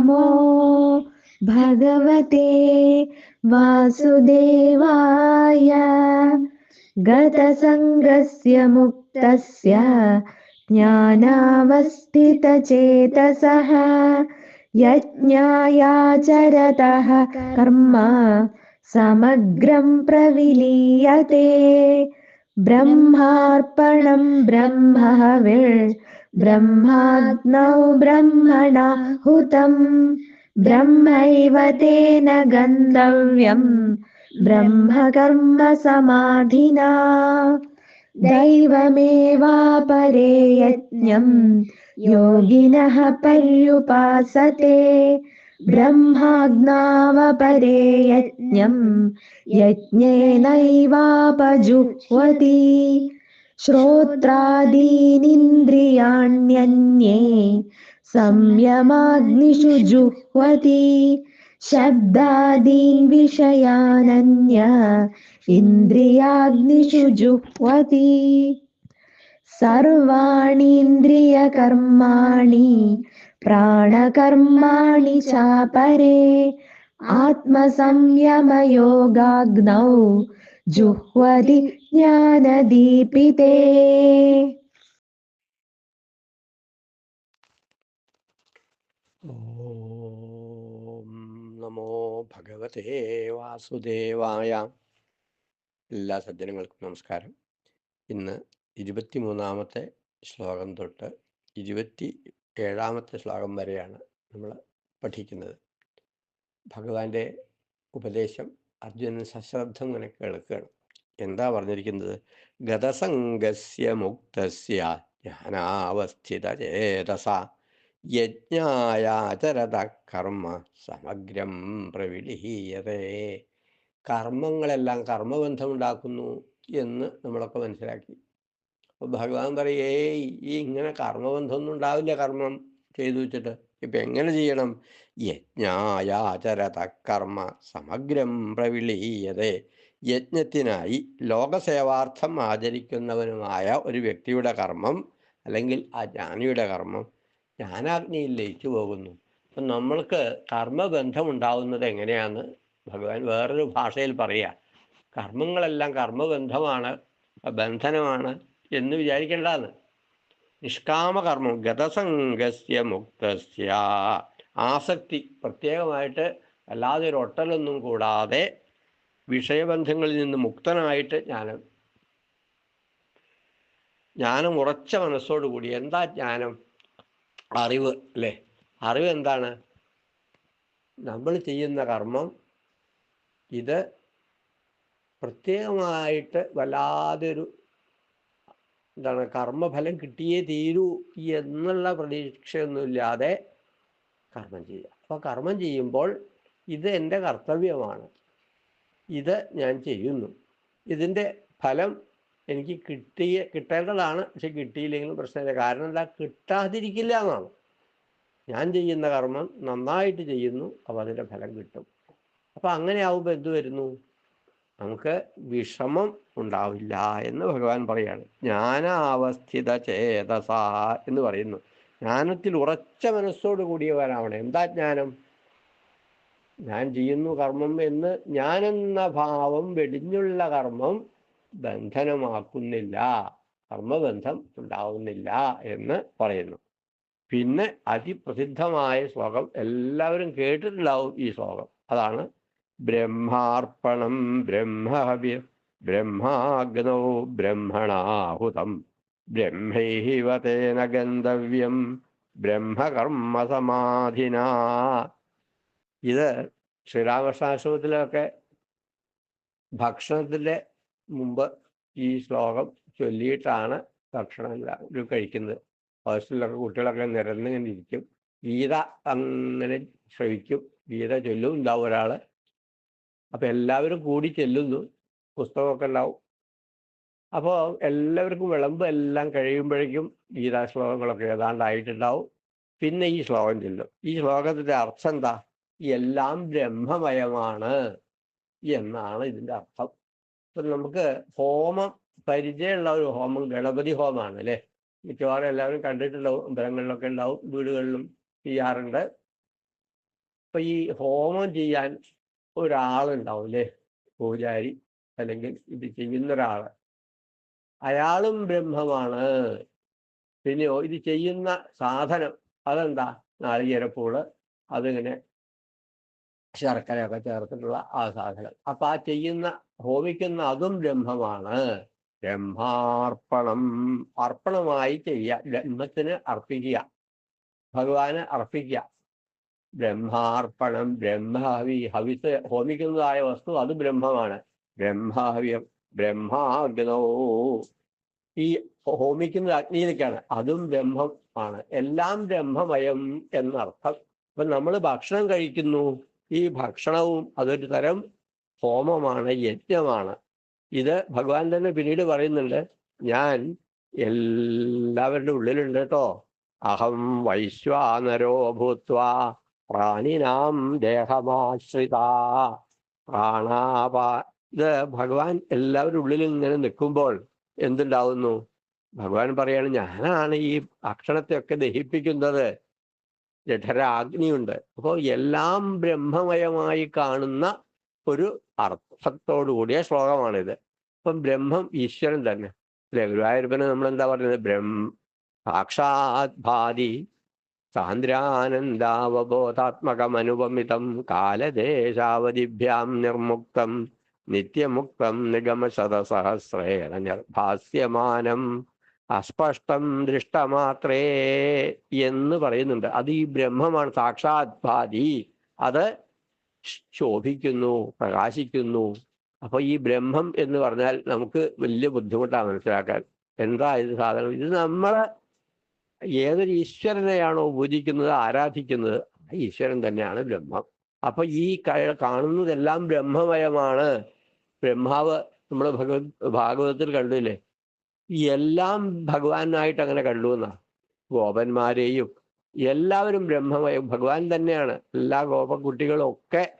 नमो भगवते वासुदेवाय। गतसङ्गस्य मुक्तस्य ज्ञानावस्थितचेतसः। यज्ञायाचरतः कर्म समग्रं प्रविलीयते। ब्रह्मार्पणं ब्रह्मविर् ब्रह्माग्नौ ब्रह्मणा हुतं ब्रह्मैव तेन गन्तव्यम् ब्रह्मकर्म समाधिना दैवमेवापरे यज्ञम् योगिनः पर्युपासते ब्रह्माज्ञावपरे यज्ञम् यज्ञेनैवापजुह्वति ശ്രോത്രാദീനിന്ദ്രിയാണ്യന്യേ സംയമാഗ്നിഷു ജുഹ്വതി ശബ്ദാദീൻ വിഷയാനന്യ ഇന്ദ്രിയാഗ്നിഷു ജുഹ്വതി. സർവാണീന്ദ്രിയകർമാണി പ്രാണകർമാണി ചാപരേ ആത്മസംയമയോഗാഗ്നൗ ജുഹ്വതി ज्ञानदीपिते ഓം നമോ ഭഗവതേ വാസുദേവായ എല്ലാ സജ്ജനങ്ങൾക്കും നമസ്കാരം ഇന്ന് ഇരുപത്തിമൂന്നാമത്തെ ശ്ലോകം തൊട്ട് ഇരുപത്തി ഏഴാമത്തെ ശ്ലോകം വരെയാണ് നമ്മൾ പഠിക്കുന്നത് ഭഗവാന്റെ ഉപദേശം അർജുനൻ സശ്രദ്ധം ഇങ്ങനെ കേൾക്കുകയാണ് എന്താ പറഞ്ഞിരിക്കുന്നത്? ഗതസംഗസ്യ മുക്തസ്യ ജ്ഞാനാവസ്ഥിത ചേതസ യജ്ഞായാചരത കർമ്മ സമഗ്രം പ്രവിലീയതേ കർമ്മങ്ങളെല്ലാം കർമ്മബന്ധമുണ്ടാക്കുന്നു എന്ന് നമ്മളൊക്കെ മനസ്സിലാക്കി. അപ്പോൾ ഭഗവാൻ പറയേ ഈ ഇങ്ങനെ കർമ്മബന്ധമൊന്നും ഉണ്ടാവില്ല കർമ്മം ചെയ്തു വെച്ചിട്ട്. ഇപ്പം എങ്ങനെ ചെയ്യണം? യജ്ഞായാചരത കർമ്മ സമഗ്രം പ്രവിളീയതേ യജ്ഞത്തിനായി ലോകസേവാർത്ഥം ആചരിക്കുന്നവനുമായ ഒരു വ്യക്തിയുടെ കർമ്മം അല്ലെങ്കിൽ ആ ജ്ഞാനിയുടെ കർമ്മം ജ്ഞാനാഗ്നിയിൽ ലയിച്ചു പോകുന്നു. അപ്പം നമ്മൾക്ക് കർമ്മബന്ധം ഉണ്ടാവുന്നത് എങ്ങനെയാന്ന് ഭഗവാൻ വേറൊരു ഭാഷയിൽ പറയുക കർമ്മങ്ങളെല്ലാം കർമ്മബന്ധമാണ് ബന്ധനമാണ് എന്ന് വിചാരിക്കേണ്ടതാണ്. നിഷ്കാമകർമ്മം ഗതസംഗസ്യ മുക്തസ്യ. ആസക്തി പ്രത്യേകമായിട്ട് അല്ലാതെ ഒരു ഒട്ടലൊന്നും കൂടാതെ വിഷയബന്ധങ്ങളിൽ നിന്ന് മുക്തനായിട്ട് ജ്ഞാനം. ജ്ഞാനം ഉറച്ച മനസ്സോടുകൂടി എന്താ ജ്ഞാനം? അറിവ് അല്ലേ? അറിവ് എന്താണ്? നമ്മൾ ചെയ്യുന്ന കർമ്മം ഇത് പ്രത്യേകമായിട്ട് വല്ലാതെ ഒരു എന്താണ് കർമ്മഫലം കിട്ടിയേ തീരൂ എന്നുള്ള പ്രതീക്ഷയൊന്നുമില്ലാതെ കർമ്മം ചെയ്യുക. അപ്പോൾ കർമ്മം ചെയ്യുമ്പോൾ ഇത് എന്റെ കർത്തവ്യമാണ്. ഇത് ഞാൻ ചെയ്യുന്നു. ഇതിന്റെ ഫലം എനിക്ക് കിട്ടിയ കിട്ടേണ്ടതാണ്. പക്ഷെ കിട്ടിയില്ലെങ്കിലും പ്രശ്നമില്ല. കാരണം എന്താ? കിട്ടാതിരിക്കില്ല എന്നാണ്. ഞാൻ ചെയ്യുന്ന കർമ്മം നന്നായിട്ട് ചെയ്യുന്നു. അപ്പോൾ അതിന്റെ ഫലം കിട്ടും. അപ്പോൾ അങ്ങനെ ആവുമ്പോൾ എന്ത് വരുന്നു? നമുക്ക് വിഷമം ഉണ്ടാവില്ല എന്ന് ഭഗവാൻ പറയാണ്. ജ്ഞാനാവസ്ഥിത ചേതസ എന്ന് പറയുന്നു. ജ്ഞാനത്തിൽ ഉറച്ച മനസ്സോട് കൂടിയവനാവണം. എന്താ ജ്ഞാനം? ഞാൻ ചെയ്യുന്നു കർമ്മം എന്ന് ഞാനെന്ന ഭാവം വെടിഞ്ഞുള്ള കർമ്മം ബന്ധനമാക്കുന്നില്ല. കർമ്മബന്ധം ഉണ്ടാവുന്നില്ല എന്ന് പറയുന്നു. പിന്നെ അതിപ്രസിദ്ധമായ ശ്ലോകം എല്ലാവരും കേട്ടിട്ടുണ്ടാവും ഈ ശ്ലോകം. അതാണ് ബ്രഹ്മാർപ്പണം ബ്രഹ്മഹവ്യ ബ്രഹ്മാഗ്നോ ബ്രഹ്മണാഹുതം ബ്രഹ്മൈവതേന ഗന്ധവ്യം ബ്രഹ്മകർമ്മ സമാധിന ഇത് ശ്രീരാമകൃഷ്ണാശ്രമത്തിലൊക്കെ ഭക്ഷണത്തിന്റെ മുമ്പ് ഈ ശ്ലോകം ചൊല്ലിയിട്ടാണ് ഭക്ഷണം എല്ലാവരും കഴിക്കുന്നത്. ഹോസ്റ്റലിലൊക്കെ കുട്ടികളൊക്കെ നിരന്നിങ്ങനെ ഇരിക്കും ഗീത അങ്ങനെ ശ്രവിക്കും. ഗീത ചൊല്ലും ഉണ്ടാവും ഒരാൾ അപ്പം എല്ലാവരും കൂടി ചെല്ലുന്നു. പുസ്തകമൊക്കെ ഉണ്ടാവും. അപ്പോൾ എല്ലാവർക്കും വിളമ്പ് എല്ലാം കഴിയുമ്പോഴേക്കും ഗീതാ ശ്ലോകങ്ങളൊക്കെ ഏതാണ്ടായിട്ടുണ്ടാവും. പിന്നെ ഈ ശ്ലോകം ചെല്ലും. ഈ ശ്ലോകത്തിന്റെ അർത്ഥം എന്താ? എല്ലാം ബ്രഹ്മമയമാണ് എന്നാണ് ഇതിന്റെ അർത്ഥം. ഇപ്പം നമുക്ക് ഹോമം പരിചയമുള്ള ഒരു ഹോമം ഗണപതി ഹോമമാണ് അല്ലേ? മിക്കവാറും എല്ലാവരും കണ്ടിട്ടുണ്ടാവും അമ്പലങ്ങളിലൊക്കെ ഉണ്ടാവും വീടുകളിലും ചെയ്യാറുണ്ട്. അപ്പം ഈ ഹോമം ചെയ്യാൻ ഒരാളുണ്ടാവും അല്ലേ? പൂജാരി അല്ലെങ്കിൽ ഇത് ചെയ്യുന്ന ഒരാൾ അയാളും ബ്രഹ്മമാണ്. പിന്നെയോ ഇത് ചെയ്യുന്ന സാധനം അതെന്താ? നാളികേരപ്പൂൾ അതിങ്ങനെ ശർക്കരയൊക്കെ ചേർത്തിട്ടുള്ള ആ സാധനം. അപ്പൊ ആ ചെയ്യുന്ന ഹോമിക്കുന്ന അതും ബ്രഹ്മമാണ്. ബ്രഹ്മാർപ്പണം. അർപ്പണമായി ചെയ്യുക ബ്രഹ്മത്തിന് അർപ്പിക്കുക. ഭഗവാന് അർപ്പിക്കുക. ബ്രഹ്മാർപ്പണം. ബ്രഹ്മഹവി ഹവിസ് ഹോമിക്കുന്നതായ വസ്തു അത് ബ്രഹ്മമാണ്. ബ്രഹ്മഹവ്യം ബ്രഹ്മാഗ്നോ. ഈ ഹോമിക്കുന്നത് അഗ്നിയിലേക്കാണ്. അതും ബ്രഹ്മം ആണ് എല്ലാം ബ്രഹ്മമയം എന്നർത്ഥം. ഇപ്പൊ നമ്മൾ ഭക്ഷണം കഴിക്കുന്നു. ഈ ഭക്ഷണവും അതൊരു തരം ഹോമമാണ് യജ്ഞമാണ്. ഇത് ഭഗവാൻ തന്നെ പിന്നീട് പറയുന്നുണ്ട് ഞാൻ എല്ലാവരുടെ ഉള്ളിലുണ്ട് കേട്ടോ. അഹം വൈശ്വാനരോ ഭൂത്വ പ്രാണിനാം ദേഹമാശ്രിത. പ്രാണാപാ ഇത് ഭഗവാൻ എല്ലാവരുടെ ഉള്ളിൽ ഇങ്ങനെ നിൽക്കുമ്പോൾ എന്തുണ്ടാവുന്നു? ഭഗവാൻ പറയാണ് ഞാനാണ് ഈ ഭക്ഷണത്തെയൊക്കെ ദഹിപ്പിക്കുന്നത്. ജഠരാഗ്നിയുണ്ട് അപ്പോൾ എല്ലാം ബ്രഹ്മമയമായി കാണുന്ന ഒരു അർത്ഥത്തോടു കൂടിയ ശ്ലോകമാണിത്. അപ്പം ബ്രഹ്മം ഈശ്വരൻ തന്നെ. അല്ലെ? ഗുരുവായൂരപ്പന് നമ്മൾ എന്താ പറയുന്നത് ബ്രഹ്മ സാക്ഷാത് ഭാതി സാന്ദ്രാനന്ദാവബോധാത്മകമനുപമിതം കാലദേശാവധിഭ്യാം നിർമുക്തം നിത്യമുക്തം നിഗമശതസഹസ്രേണ നിർഭാസ്യമാനം അസ്പഷ്ടം ദൃഷ്ടമാത്രേ എന്ന് പറയുന്നുണ്ട്. അത് ഈ ബ്രഹ്മമാണ്. സാക്ഷാത് ഭാതി അത് ശോഭിക്കുന്നു പ്രകാശിക്കുന്നു. അപ്പൊ ഈ ബ്രഹ്മം എന്ന് പറഞ്ഞാൽ നമുക്ക് വലിയ ബുദ്ധിമുട്ടാണ് മനസ്സിലാക്കാൻ. എന്താ ഇത് സാധനം? ഇത് നമ്മൾ ഏതൊരു ഈശ്വരനെയാണോ പൂജിക്കുന്നത് ആരാധിക്കുന്നത്? ആ ഈശ്വരൻ തന്നെയാണ് ബ്രഹ്മം. അപ്പൊ ഈ കാണുന്നതെല്ലാം ബ്രഹ്മമയമാണ്. ബ്രഹ്മാവ് നമ്മൾ ഭഗവത് ഭാഗവതത്തിൽ കണ്ടില്ലേ? എല്ലാം ഭഗവാനായിട്ട് അങ്ങനെ കണ്ടു എന്നാ. ഗോപന്മാരെയും എല്ലാവരും ബ്രഹ്മമയം ഭഗവാൻ തന്നെയാണ്. എല്ലാ ഗോപക്കുട്ടികളും ഒക്കെ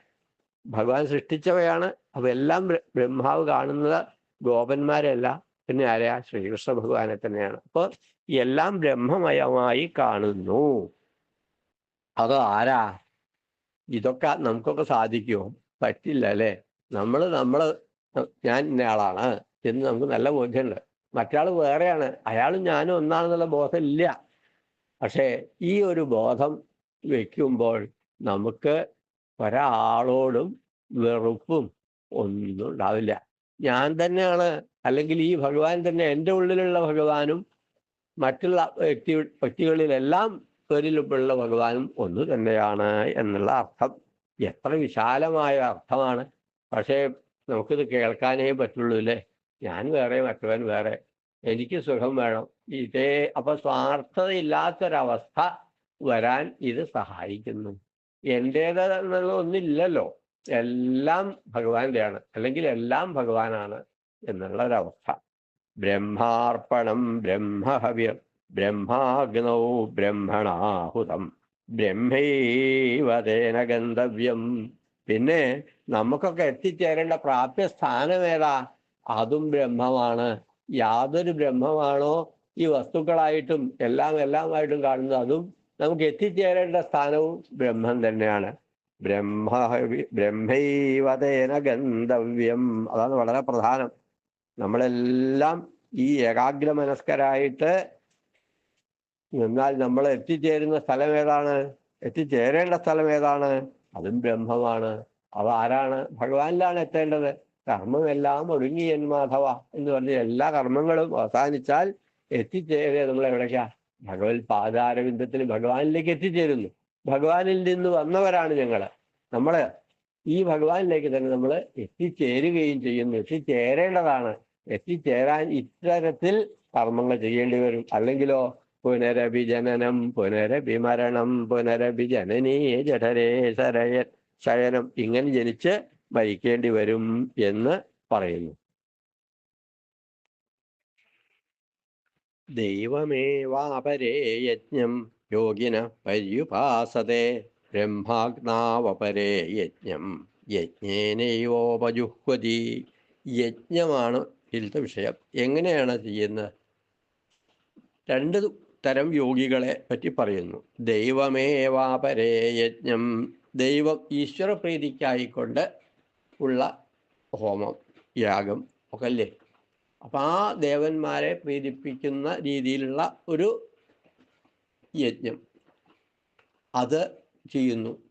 ഭഗവാൻ സൃഷ്ടിച്ചവയാണ്. ബ്ര- ബ്രഹ്മാവ് കാണുന്നത് ഗോപന്മാരല്ല. പിന്നെ ആരെയാ ശ്രീകൃഷ്ണ ഭഗവാനെ തന്നെയാണ്. അപ്പോൾ എല്ലാം ബ്രഹ്മമയമായി കാണുന്നു. അത് ആരാ? ഇതൊക്കെ നമുക്കൊക്കെ സാധിക്കുമോ പറ്റില്ല അല്ലേ? നമ്മൾ നമ്മൾ ഞാൻ ഇന്നയാളാണ് എന്ന് നമുക്ക് നല്ല ബോധ്യമുണ്ട്. മറ്റാൾ വേറെയാണ്. അയാളും ഞാനും ഒന്നാണെന്നുള്ള ബോധം ഇല്ല പക്ഷേ ഈ ഒരു ബോധം വയ്ക്കുമ്പോൾ നമുക്ക് ഒരാളോടും വെറുപ്പും ഒന്നും ഉണ്ടാവില്ല. ഞാൻ തന്നെയാണ് അല്ലെങ്കിൽ ഈ ഭഗവാൻ തന്നെ എന്റെ ഉള്ളിലുള്ള ഭഗവാനും മറ്റുള്ള വ്യക്തി വ്യക്തികളിലെല്ലാം പേരിലുള്ള ഭഗവാനും ഒന്ന് തന്നെയാണ് എന്നുള്ള അർത്ഥം. എത്ര വിശാലമായ അർത്ഥമാണ്. പക്ഷേ നമുക്കിത് കേൾക്കാനേ പറ്റുള്ളൂ അല്ലേ ഞാൻ വേറെ മറ്റവൻ വേറെ. എനിക്ക് സുഖം വേണം. ഇതേ അപ്പൊ സ്വാർത്ഥതയില്ലാത്തൊരവസ്ഥ വരാൻ ഇത് സഹായിക്കുന്നു. എന്റേത് ഒന്നില്ലല്ലോ. എല്ലാം ഭഗവാന്റെയാണ്. അല്ലെങ്കിൽ എല്ലാം ഭഗവാനാണ് എന്നുള്ള ഒരവസ്ഥ ബ്രഹ്മാർപ്പണം ബ്രഹ്മഹവ്യർ ബ്രഹ്മാഗ്നൗ ബ്രഹ്മണാഹുതം ബ്രഹ്മൈവതേന ഗന്ധവ്യം. പിന്നെ നമുക്കൊക്കെ എത്തിച്ചേരേണ്ട പ്രാപ്യ സ്ഥാനം ഏതാ? അതും ബ്രഹ്മമാണ്. യാതൊരു ബ്രഹ്മമാണോ ഈ വസ്തുക്കളായിട്ടും എല്ലാം എല്ലാമായിട്ടും കാണുന്നത് അതും നമുക്ക് എത്തിച്ചേരേണ്ട സ്ഥാനവും ബ്രഹ്മം തന്നെയാണ്. ബ്രഹ്മ ബ്രഹ്മൈവതേന ഗന്ധവ്യം. അതാണ് വളരെ പ്രധാനം. നമ്മളെല്ലാം ഈ ഏകാഗ്ര മനസ്കരായിട്ട് എന്നാൽ നമ്മൾ എത്തിച്ചേരുന്ന സ്ഥലം ഏതാണ്? എത്തിച്ചേരേണ്ട സ്ഥലം ഏതാണ്? അതും ബ്രഹ്മമാണ്. അത് ആരാണ്? ഭഗവാനിലാണ് എത്തേണ്ടത്. കർമ്മമെല്ലാം എൻ മാധവ എന്ന് പറഞ്ഞ എല്ലാ കർമ്മങ്ങളും അവസാനിച്ചാൽ എത്തിച്ചേരുക നമ്മൾ എവിടേക്കാ ഭഗവത് പാദാരവിന്ദത്തിൽ ഭഗവാനിലേക്ക് എത്തിച്ചേരുന്നു. ഭഗവാനിൽ നിന്ന് വന്നവരാണ് ഞങ്ങൾ നമ്മൾ ഈ ഭഗവാനിലേക്ക് തന്നെ നമ്മൾ എത്തിച്ചേരുകയും ചെയ്യുന്നു. എത്തിച്ചേരേണ്ടതാണ്. എത്തിച്ചേരാൻ ഇത്തരത്തിൽ കർമ്മങ്ങൾ ചെയ്യേണ്ടി വരും. അല്ലെങ്കിലോ പുനരഭിജനനം പുനരഭിമരണം പുനരഭിജനനീ ജഠരേ ശരയ ശയനം ഇങ്ങനെ ജനിച്ച് മരിക്കേണ്ടി വരും എന്ന് പറയുന്നു. ദൈവമേവാപരേ യജ്ഞം യോഗിന പര്യുപാസത്തെ ബ്രഹ്മാഗ്നാവപരേ യജ്ഞം യജ്ഞേനയോപജുഹ്വതി യജ്ഞമാണ് ഇതിലത്തെ വിഷയം. എങ്ങനെയാണ് ചെയ്യുന്നത്? രണ്ട് തരം യോഗികളെ പറ്റി പറയുന്നു. ദൈവമേവാപരേ യജ്ഞം ദൈവം ഈശ്വര പ്രീതിക്കായിക്കൊണ്ട് ഉള്ള ഹോമം യാഗം ഒക്കെ അല്ലേ അപ്പം ആ ദേവന്മാരെ പ്രീതിപ്പിക്കുന്ന രീതിയിലുള്ള ഒരു യജ്ഞം അത് ചെയ്യുന്നു.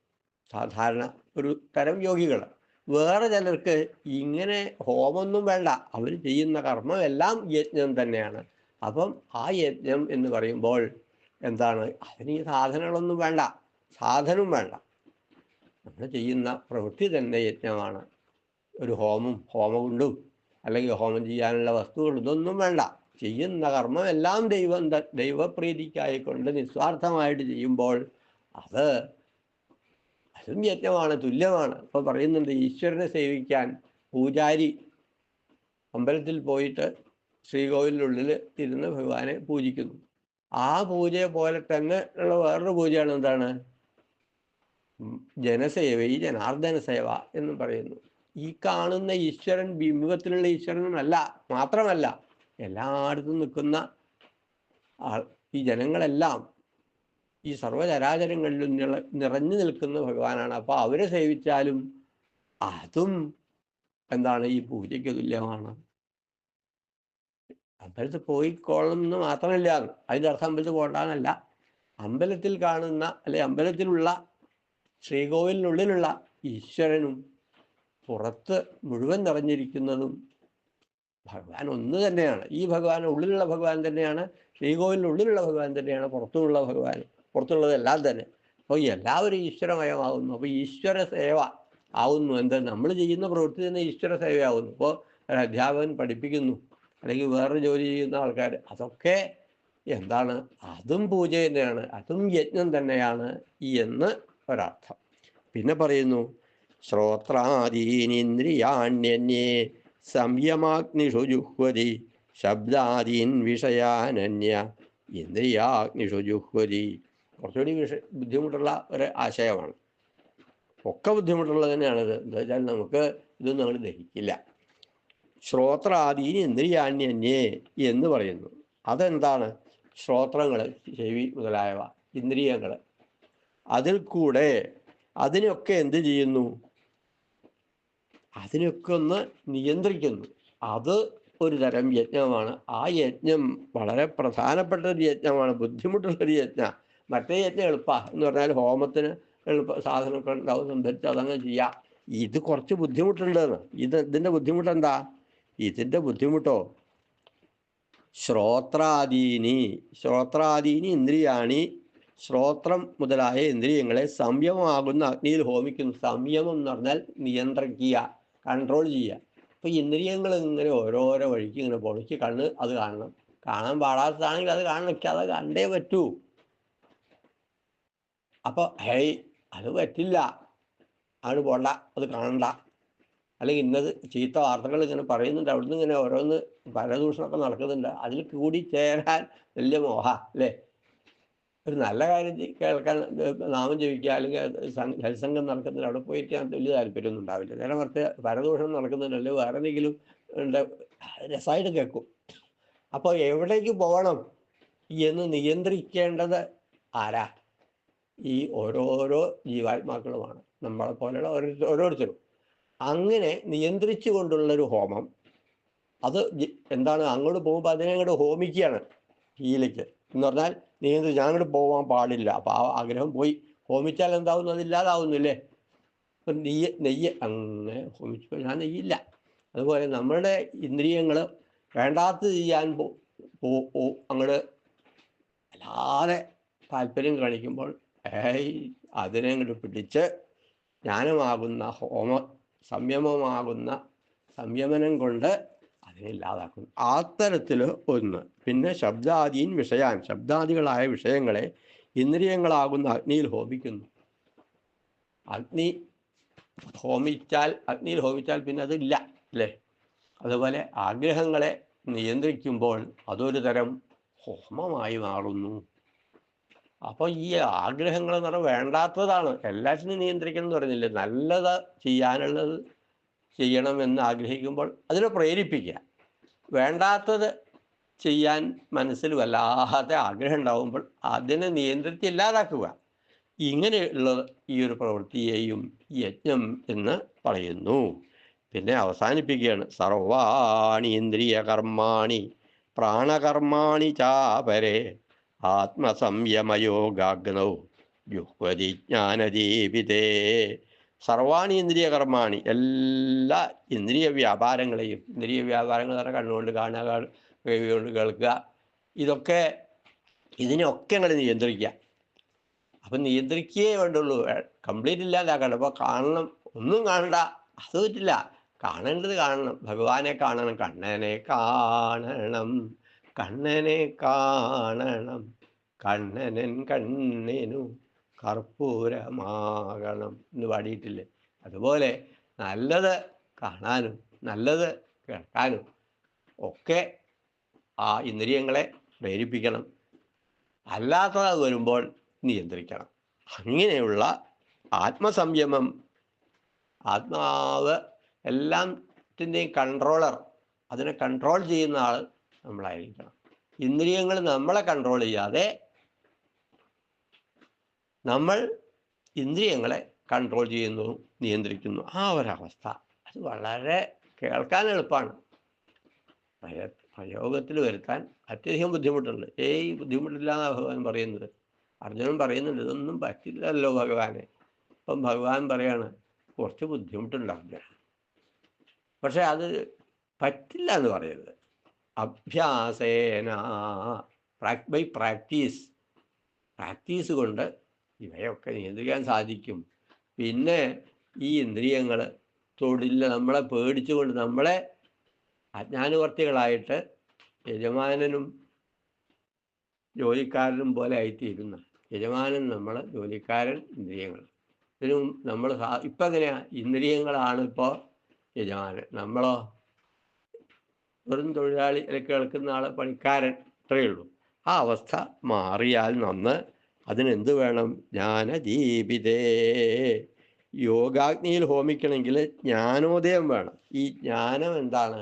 സാധാരണ ഒരു തരം യോഗികൾ വേറെ ചിലർക്ക് ഇങ്ങനെ ഹോമൊന്നും വേണ്ട. അവർ ചെയ്യുന്ന കർമ്മം എല്ലാം യജ്ഞം തന്നെയാണ്. അപ്പം ആ യജ്ഞം എന്ന് പറയുമ്പോൾ എന്താണ്? അതിന് ഈ സാധനങ്ങളൊന്നും വേണ്ട. സാധനവും വേണ്ട. നമ്മൾ ചെയ്യുന്ന പ്രവൃത്തി തന്നെ യജ്ഞമാണ്. ഒരു ഹോമം ഹോമകുണ്ടും അല്ലെങ്കിൽ ഹോമം ചെയ്യാനുള്ള വസ്തുക്കൾ ഇതൊന്നും വേണ്ട. ചെയ്യുന്ന കർമ്മം എല്ലാം ദൈവം ദൈവപ്രീതിക്കായിക്കൊണ്ട് നിസ്വാർത്ഥമായിട്ട് ചെയ്യുമ്പോൾ അത് അതും യജ്ഞമാണ് തുല്യമാണ്. ഇപ്പോൾ പറയുന്നുണ്ട് ഈശ്വരനെ സേവിക്കാൻ പൂജാരി അമ്പലത്തിൽ പോയിട്ട് ശ്രീകോവിലിനുള്ളിൽ ഇരുന്ന് ഭഗവാനെ പൂജിക്കുന്നു. ആ പൂജയെ പോലെ തന്നെ ഉള്ള വേറൊരു പൂജയാണ് എന്താണ്? ജനസേവ ഈ ജനാർദ്ദന സേവ എന്ന് പറയുന്നു. ഈ കാണുന്ന ഈശ്വരൻ ബിംബത്തിലുള്ള ഈശ്വരനല്ല മാത്രമല്ല എല്ലായിടത്തും നിൽക്കുന്ന ഈ ജനങ്ങളെല്ലാം ഈ സർവചരാചരങ്ങളിലും നിള നിറഞ്ഞു നിൽക്കുന്ന ഭഗവാനാണ്. അപ്പോൾ അവരെ സേവിച്ചാലും അതും എന്താണ് ഈ പൂജയ്ക്ക് തുല്യമാണ്. അമ്പലത്തിൽ പോയിക്കോളണം എന്ന് മാത്രമല്ല അതിന്റെ അർത്ഥം അമ്പലത്തിൽ പോകണ്ടെന്നല്ല അമ്പലത്തിൽ കാണുന്ന അല്ലെ അമ്പലത്തിലുള്ള ശ്രീകോവിലിനുള്ളിലുള്ള ഈശ്വരനും പുറത്ത് മുഴുവൻ നിറഞ്ഞിരിക്കുന്നതും ഭഗവാൻ ഒന്ന് തന്നെയാണ്. ഈ ഭഗവാൻ ഉള്ളിലുള്ള ഭഗവാൻ തന്നെയാണ്. ശ്രീകോവിലിനുള്ളിലുള്ള ഭഗവാൻ തന്നെയാണ്. പുറത്തുമുള്ള ഭഗവാൻ പുറത്തുള്ളതെല്ലാം തന്നെ. അപ്പോൾ എല്ലാവരും ഈശ്വരമയമാകുന്നു. അപ്പോൾ ഈശ്വര സേവ ആവുന്നു. എന്താ? നമ്മൾ ചെയ്യുന്ന പ്രവൃത്തി തന്നെ ഈശ്വര സേവയാവുന്നു. ഇപ്പോൾ ഒരു അധ്യാപകൻ പഠിപ്പിക്കുന്നു. അല്ലെങ്കിൽ വേറൊരു ജോലി ചെയ്യുന്ന ആൾക്കാർ അതൊക്കെ എന്താണ്? അതും പൂജ തന്നെയാണ്. അതും യജ്ഞം തന്നെയാണ് എന്ന് ഒരർത്ഥം. പിന്നെ പറയുന്നു ശ്രോത്രാദീനിന്ദ്രിയാണ്യന്യേ സംയമാഗ്നിഷു ജുഹ്വതി ശബ്ദാദീൻ വിഷയാനന്യ ഇന്ദ്രിയാഗ്നിഷു ജുഹ്വതി. കുറച്ചുകൂടി വിഷ ബുദ്ധിമുട്ടുള്ള ഒരു ആശയമാണ്. ഒക്കെ ബുദ്ധിമുട്ടുള്ളത് തന്നെയാണത്. എന്താ വെച്ചാൽ നമുക്ക് ഇതൊന്നും അങ്ങോട്ട് ദഹിക്കില്ല. ശ്രോത്രാദീൻ ഇന്ദ്രിയാണ്യന്യേ എന്ന് പറയുന്നു. അതെന്താണ്? ശ്രോത്രങ്ങൾ ചെവി മുതലായവ ഇന്ദ്രിയങ്ങൾ അതിൽ കൂടെ അതിനൊക്കെ എന്ത് ചെയ്യുന്നു? അതിനൊക്കെ ഒന്ന് നിയന്ത്രിക്കുന്നു. അത് ഒരു തരം യജ്ഞമാണ്. ആ യജ്ഞം വളരെ പ്രധാനപ്പെട്ട ഒരു യജ്ഞമാണ്. ബുദ്ധിമുട്ടുള്ള ഒരു യജ്ഞ. മറ്റേ യജ്ഞം എളുപ്പ. എന്ന് പറഞ്ഞാൽ ഹോമത്തിന് എളുപ്പ സാധനമൊക്കെ ഉണ്ടാവും സംഭരിച്ച് അതങ്ങ് ചെയ്യാം. ഇത് കുറച്ച് ബുദ്ധിമുട്ടുണ്ടെന്ന്. ഇത് ഇതിന്റെ ബുദ്ധിമുട്ട് എന്താ ഇതിന്റെ ബുദ്ധിമുട്ടോ? ശ്രോത്രാദീനി. ശ്രോത്രാദീനി ഇന്ദ്രിയാണി. ശ്രോത്രം മുതലായ ഇന്ദ്രിയങ്ങളെ സംയമമാകുന്ന അഗ്നിയിൽ ഹോമിക്കുന്നു. സംയമം എന്ന് പറഞ്ഞാൽ നിയന്ത്രിക്കുക. കൺട്രോൾ ചെയ്യുക. അപ്പൊ ഇന്ദ്രിയങ്ങൾ ഇങ്ങനെ ഓരോരോ വഴിക്ക് ഇങ്ങനെ പൊളിച്ച് കണ്ണ് അത് കാണണം. കാണാൻ പാടാത്തതാണെങ്കിൽ അത് കാണണം. എനിക്ക് അത് കണ്ടേ പറ്റൂ. അപ്പോൾ ഹേയ് അത് പറ്റില്ല. അങ്ങോട്ട് പോണ്ട. അത് കാണണ്ട. അല്ലെങ്കിൽ ഇന്നത് ചീത്ത വാർത്തകൾ ഇങ്ങനെ പറയുന്നുണ്ട്. അവിടുന്ന് ഇങ്ങനെ ഓരോന്ന് പരദൂഷണമൊക്കെ നടക്കുന്നുണ്ട്. അതിൽ കൂടി ചേരാൻ വലിയ മോഹ അല്ലേ? ഒരു നല്ല കാര്യം കേൾക്കാൻ നാമം ജപിക്കുക അല്ലെങ്കിൽ അത് നടക്കുന്നതിൽ അവിടെ പോയിട്ട് ഞാൻ വലിയ താല്പര്യമൊന്നും ഉണ്ടാവില്ല. നേരെ മറിച്ച് പരദോഷണം നടക്കുന്നുണ്ട് അല്ലെങ്കിൽ വേറെ എന്തെങ്കിലും രസമായിട്ട് കേൾക്കും. അപ്പോൾ എവിടേക്ക് പോകണം എന്ന് നിയന്ത്രിക്കേണ്ടത് ആരാ? ഈ ഓരോരോ ജീവാത്മാക്കളുമാണ്. നമ്മളെ പോലെയുള്ള ഓരോരുത്തരും. അങ്ങനെ നിയന്ത്രിച്ചു കൊണ്ടുള്ളൊരു ഹോമം അത് എന്താണ് അങ്ങോട്ട് പോകുമ്പോൾ അതിനെ അങ്ങോട്ട് ഹോമിക്കുകയാണ്. ഹീലയ്ക്ക് എന്ന് പറഞ്ഞാൽ നിയന്ത്രി ഞാൻ അങ്ങോട്ട് പോകാൻ പാടില്ല. അപ്പൊ ആ ആഗ്രഹം പോയി. ഹോമിച്ചാൽ എന്താവുന്നു? അതില്ലാതാവുന്നില്ലേ അപ്പൊ നെയ്യ് നെയ്യ് അങ്ങനെ ഹോമിച്ചു. ഞാൻ നെയ്യില്ല. അതുപോലെ നമ്മുടെ ഇന്ദ്രിയങ്ങൾ വേണ്ടാത്ത ചെയ്യാൻ പോ അങ്ങോട്ട് അല്ലാതെ താല്പര്യം കാണിക്കുമ്പോൾ ഏയ് അതിനെ അങ്ങോട്ട് പിടിച്ച് ജ്ഞാനമാകുന്ന ഹോമ സംയമമാകുന്ന സംയമനം കൊണ്ട് ഇല്ലാതാക്കുന്നു. അത്തരത്തിൽ ഒന്ന്. പിന്നെ ശബ്ദാദീൻ വിഷയാൻ ശബ്ദാദികളായ വിഷയങ്ങളെ ഇന്ദ്രിയങ്ങളാകുന്ന അഗ്നിയിൽ ഹോമിക്കുന്നു അഗ്നി ഹോമിച്ചാൽ അഗ്നിയിൽ ഹോമിച്ചാൽ പിന്നെ അതില്ല അല്ലേ? അതുപോലെ ആഗ്രഹങ്ങളെ നിയന്ത്രിക്കുമ്പോൾ അതൊരു തരം ഹോമമായി മാറുന്നു. അപ്പോൾ ഈ ആഗ്രഹങ്ങൾ എന്ന് പറഞ്ഞാൽ വേണ്ടാത്തതാണ്. എല്ലാറ്റിനും നിയന്ത്രിക്കണം എന്ന് പറയുന്നില്ല നല്ലത് ചെയ്യാനുള്ളത് ചെയ്യണമെന്ന് ആഗ്രഹിക്കുമ്പോൾ അതിനെ പ്രേരിപ്പിക്കുക. വേണ്ടാത്തത് ചെയ്യാൻ മനസ്സിൽ വല്ലാതെ ആഗ്രഹം ഉണ്ടാവുമ്പോൾ അതിനെ നിയന്ത്രിച്ച് ഇല്ലാതാക്കുക. ഇങ്ങനെയുള്ള ഈ ഒരു പ്രവൃത്തിയെയും യജ്ഞം എന്ന് പറയുന്നു. പിന്നെ അവസാനിപ്പിക്കുകയാണ്. സർവാണി ഇന്ദ്രിയ കർമാണി പ്രാണകർമാണി ചാപരെ ആത്മസംയമയോഗാഗ്നൗ ജുഹ്വതി ജ്ഞാനദീപിതേ സർവാണി ഇന്ദ്രിയ കർമാണി. എല്ലാ ഇന്ദ്രിയ വ്യാപാരങ്ങളെയും ഇന്ദ്രിയ വ്യാപാരങ്ങൾ പറഞ്ഞാൽ കണ്ണുകൊണ്ട് കാണുക കേൾക്കുക ഇതൊക്കെ ഇതിനെയൊക്കെ അങ്ങനെ നിയന്ത്രിക്കുക. അപ്പം നിയന്ത്രിക്കുകയേ വേണ്ടുള്ളൂ. കംപ്ലീറ്റ് ഇല്ലാതാക്കണം അപ്പോൾ കാണണം. ഒന്നും കാണണ്ട. അത് പറ്റില്ല. കാണേണ്ടത് കാണണം. ഭഗവാനെ കാണണം. കണ്ണനെ കാണണം. കണ്ണനെ കാണണം. കണ്ണനൻ കണ്ണിനു കർപ്പൂരമാകണം എന്ന് പാടിയിട്ടില്ലേ? അതുപോലെ നല്ലത് കാണാനും നല്ലത് കേൾക്കാനും ഒക്കെ ആ ഇന്ദ്രിയങ്ങളെ പ്രേരിപ്പിക്കണം. അല്ലാത്തത് വരുമ്പോൾ നിയന്ത്രിക്കണം. അങ്ങനെയുള്ള ആത്മസംയമം ആത്മാവ് എല്ലാത്തിന്റെയും കൺട്രോളർ അതിനെ കൺട്രോൾ ചെയ്യുന്ന ആൾ നമ്മളായിരിക്കണം. ഇന്ദ്രിയങ്ങൾ നമ്മളെ കൺട്രോൾ ചെയ്യാതെ നമ്മൾ ഇന്ദ്രിയങ്ങളെ കൺട്രോൾ ചെയ്യുന്നു നിയന്ത്രിക്കുന്നു. ആ ഒരവസ്ഥ. അത് വളരെ കേൾക്കാൻ എളുപ്പമാണ്. പ്രയ പ്രയോഗത്തിൽ വരുത്താൻ അത്യധികം ബുദ്ധിമുട്ടുണ്ട്. ഏയ് ബുദ്ധിമുട്ടില്ല എന്നാണ് ഭഗവാൻ പറയുന്നത്. അർജുനൻ പറയുന്നുണ്ട് ഇതൊന്നും പറ്റില്ലല്ലോ ഭഗവാനെ. അപ്പം ഭഗവാൻ പറയാണ് കുറച്ച് ബുദ്ധിമുട്ടുണ്ട് അർജുന. പക്ഷെ അത് പറ്റില്ല എന്ന് പറയരുത്. അഭ്യാസേന ബൈ പ്രാക്ടീസ് പ്രാക്ടീസ് കൊണ്ട് ഇവയൊക്കെ നിയന്ത്രിക്കാൻ സാധിക്കും. പിന്നെ ഈ ഇന്ദ്രിയങ്ങൾ തൊടില്ല നമ്മളെ പേടിച്ചുകൊണ്ട് നമ്മളെ അജ്ഞാനവർത്തികളായിട്ട് യജമാനനും ജോലിക്കാരനും പോലെ ആയിത്തീരുന്ന യജമാനൻ നമ്മൾ ജോലിക്കാരൻ ഇന്ദ്രിയങ്ങൾ ഇതിനും നമ്മൾ ഇപ്പം എങ്ങനെയാണ് ഇന്ദ്രിയങ്ങളാണ് ഇപ്പോൾ യജമാനൻ. നമ്മളോ വെറും തൊഴിലാളി കേൾക്കുന്ന ആൾ പണിക്കാരൻ അത്രയേ ഉള്ളൂ. ആ അവസ്ഥ മാറിയാൽ നന്ന് അതിനെന്ത് വേണം? ജ്ഞാനദീപിതേ. യോഗാഗ്നിയിൽ ഹോമിക്കണമെങ്കിൽ ജ്ഞാനോദയം വേണം. ഈ ജ്ഞാനം എന്താണ്?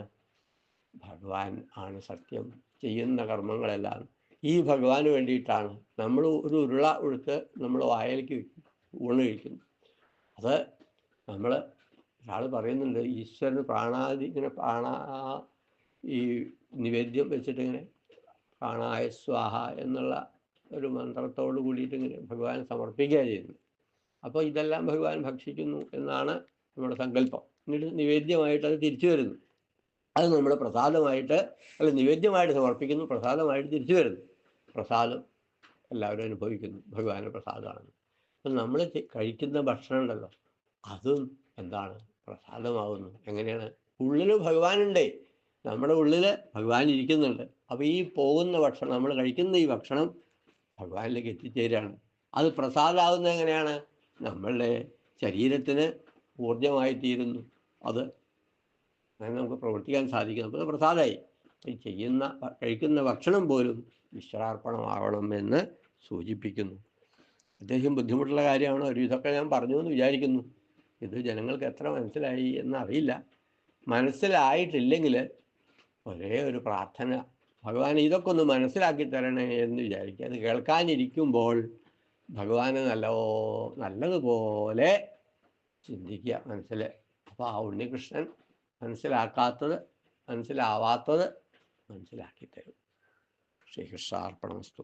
ഭഗവാൻ ആണ് സത്യം ചെയ്യുന്ന കർമ്മങ്ങളെല്ലാം. ഈ ഭഗവാന് വേണ്ടിയിട്ടാണ് നമ്മൾ ഒരു ഉരുള എടുത്ത് നമ്മൾ വായലേക്ക് ഊണ് കഴിക്കുന്നു. അത് നമ്മൾ ഒരാൾ പറയുന്നുണ്ട് ഈശ്വരന് പ്രാണാദി ഇങ്ങനെ പ്രാണ ഈ നിവേദ്യം വെച്ചിട്ട് ഇങ്ങനെ പ്രാണായ സ്വാഹ എന്നുള്ള ഒരു മന്ത്രത്തോട് കൂടിയിട്ട് ഇങ്ങനെ ഭഗവാൻ സമർപ്പിക്കുക ചെയ്യുന്നത്. അപ്പോൾ ഇതെല്ലാം ഭഗവാൻ ഭക്ഷിക്കുന്നു എന്നാണ് നമ്മുടെ സങ്കല്പം. എന്നിട്ട് നിവേദ്യമായിട്ട് അത് തിരിച്ചു വരുന്നു. അത് നമ്മൾ പ്രസാദമായിട്ട് അല്ല നിവേദ്യമായിട്ട് സമർപ്പിക്കുന്നു പ്രസാദമായിട്ട് തിരിച്ചു വരുന്നു. പ്രസാദം എല്ലാവരും അനുഭവിക്കുന്നു. ഭഗവാന്റെ പ്രസാദമാണ്. അപ്പം നമ്മൾ കഴിക്കുന്ന ഭക്ഷണം ഉണ്ടല്ലോ അതും എന്താണ്? പ്രസാദമാകുന്നു എങ്ങനെയാണ്? ഉള്ളിൽ ഭഗവാനുണ്ടേ. നമ്മുടെ ഉള്ളിൽ ഭഗവാൻ ഇരിക്കുന്നുണ്ട്. അപ്പോൾ ഈ പോകുന്ന ഭക്ഷണം നമ്മൾ കഴിക്കുന്ന ഈ ഭക്ഷണം ഭഗവാനിലേക്ക് എത്തിച്ചേരാണ് അത് പ്രസാദാവുന്നത് എങ്ങനെയാണ്? നമ്മളുടെ ശരീരത്തിന് ഊർജമായി തീരുന്നു അത് അങ്ങനെ നമുക്ക് പ്രവർത്തിക്കാൻ സാധിക്കും നമുക്ക് പ്രസാദമായി ചെയ്യുന്ന കഴിക്കുന്ന ഭക്ഷണം പോലും ഈശ്വരാർപ്പണമാവണം എന്ന് സൂചിപ്പിക്കുന്നു. അദ്ദേഹം ബുദ്ധിമുട്ടുള്ള കാര്യമാണ്. ഒരു ഇതൊക്കെ ഞാൻ പറഞ്ഞു എന്ന് വിചാരിക്കുന്നു. ഇത് ജനങ്ങൾക്ക് എത്ര മനസ്സിലായി എന്നറിയില്ല. മനസ്സിലായിട്ടില്ലെങ്കിൽ ഒരേ ഒരു പ്രാർത്ഥന ഭഗവാൻ ഇതൊക്കെ ഒന്ന് മനസ്സിലാക്കി തരണേ എന്ന് വിചാരിക്കുക. അത് കേൾക്കാനിരിക്കുമ്പോൾ ഭഗവാന് നല്ലോ നല്ലതുപോലെ ചിന്തിക്കുക മനസ്സിൽ. അപ്പോൾ ആ ഉണ്ണികൃഷ്ണൻ മനസ്സിലാക്കാത്തത് മനസ്സിലാവാത്തത് മനസ്സിലാക്കി തരും. ശ്രീകൃഷ്ണാർപ്പണമസ്തു.